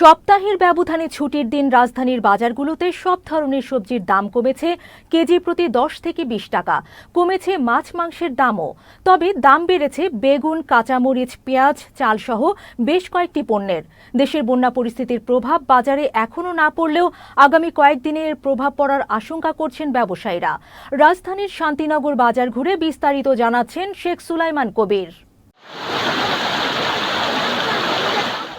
সপ্তাহের ব্যবধানে ছুটির দিন রাজধানীর বাজারগুলোতে সব ধরনের সবজির দাম কমেছে, কেজি প্রতি দশ থেকে বিশ টাকা। কমেছে মাছ মাংসের দামও। তবে দাম বেড়েছে বেগুন, কাঁচামরিচ, পেঁয়াজ, চালসহ বেশ কয়েকটি পণ্যের। দেশের বন্যা পরিস্থিতির প্রভাব বাজারে এখনও না পড়লেও আগামী কয়েকদিনে এর প্রভাব পড়ার আশঙ্কা করছেন ব্যবসায়ীরা। রাজধানীর শান্তিনগর বাজার ঘুরে বিস্তারিত জানাচ্ছেন শেখ সুলাইমান কবির।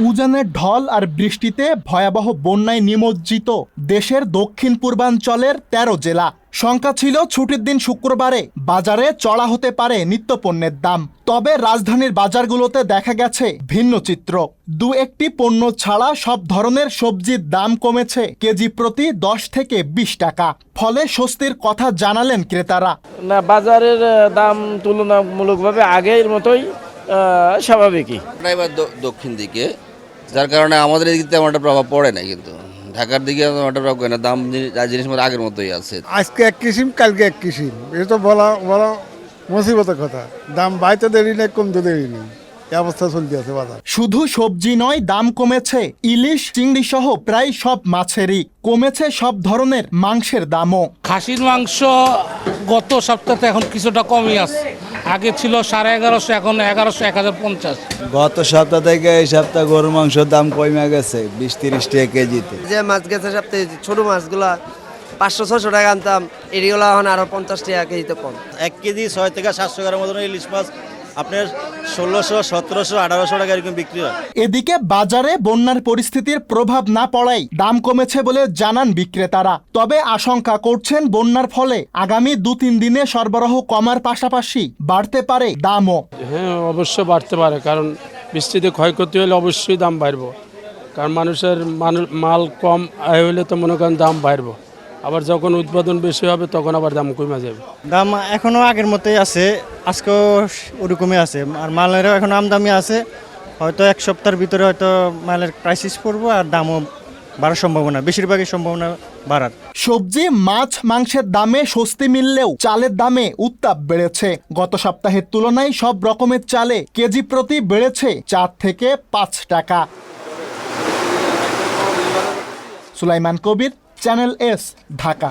উজানের ঢল আর বৃষ্টিতে ভয়াবহ বন্যায় নিমজ্জিত দেশের দক্ষিণ পূর্বাঞ্চলের ১৩ জেলা। সংখ্যা ছিল ছুটির দিন শুক্রবারে বাজারে চড়া হতে পারে নিত্যপণ্যের দাম। তবে রাজধানীর বাজারগুলোতে দেখা গেছে ভিন্ন চিত্র। দু একটি পণ্য ছাড়া সব ধরনের সবজির দাম কমেছে কেজি প্রতি দশ থেকে বিশ টাকা। ফলে স্বস্তির কথা জানালেন ক্রেতারা। না বাজারের দাম তুলনামূলকভাবে আগের মতোই স্বাভাবিকই। দক্ষিণ দিকে যার কারণে আমাদের এদিকে তেমন একটা প্রভাব পড়ে না কিন্তু। ঢাকার দিকে তেমন একটা প্রভাব পড়ে না, দাম জিনিস- মতো আগের মতোই আছে। আজকে এক কিসিম, কালকে এক কিসিম। এটা তো বলা বলা মুসিবতের কথা। দাম বাইতে দেরি নেই, কমতে দেরি নেই। অবস্থা চলতে আছে বাজার। শুধু সবজি নয় দাম কমেছে। ইলিশ চিংড়ি সহ প্রায় সব মাছেরই। কমেছে সব ধরনের মাংসের দামও। খাসির মাংস গত সপ্তাহে এখন কিছুটা কমই আছে। আগে ছিল সাড়ে এগারোশো এখন এগারোশো এক হাজার পঞ্চাশ। গত সপ্তাহ থেকে এই সপ্তাহ গরুর মাংসের দাম কমে গেছে বিশ তিরিশ টাকা কেজিতে। যে মাছ গেছে সপ্তাহে ছোট মাছগুলা পাঁচশো ছশো টাকা আনতাম এগুলো এখন আরও পঞ্চাশ টাকা কেজিতে কম। এক কেজি ছয় থেকে সাতশো গ্রাম মতন ইলিশ মাছ আপনার ষোলোশো সতেরোশো আঠারোশো টাকা এরকম বিক্রি হয়। এদিকে বাজারে বন্যার পরিস্থিতির প্রভাব না পড়ায় দাম কমেছে বলে জানান বিক্রেতারা। তবে আশঙ্কা করছেন বন্যার ফলে আগামী দু তিন দিনে সরবরাহ কমার পাশাপাশি বাড়তে পারে দামও। হ্যাঁ অবশ্যই বাড়তে পারে কারণ বৃষ্টিতে ক্ষয়ক্ষতি হলে অবশ্যই দাম বাড়বো। কারণ মানুষের মানু- মাল কম আয় হলে তো মনে করেন দাম বাড়বো। আবার যখন উৎপাদন বেশি হবে তখন আবার দাম কমে যাবে। দাম এখনও আগের মতোই আছে আজকেও ওরকমই আছে। আর মালেরও এখন আমদামি আছে। হয়তো এক সপ্তাহের ভিতরে হয়তো মালের ক্রাইসিস পড়ব আর দামও বাড়ার সম্ভাবনা বেশিরভাগই সম্ভাবনা বাড়ার। সবজি মাছ মাংসের দামে স্বস্তি মিললেও চালের দামে উত্তাপ বেড়েছে। গত সপ্তাহের তুলনায় সব রকমের চালে কেজি প্রতি বেড়েছে চার থেকে পাঁচ টাকা। Sulaiman Kabir channel S Dhaka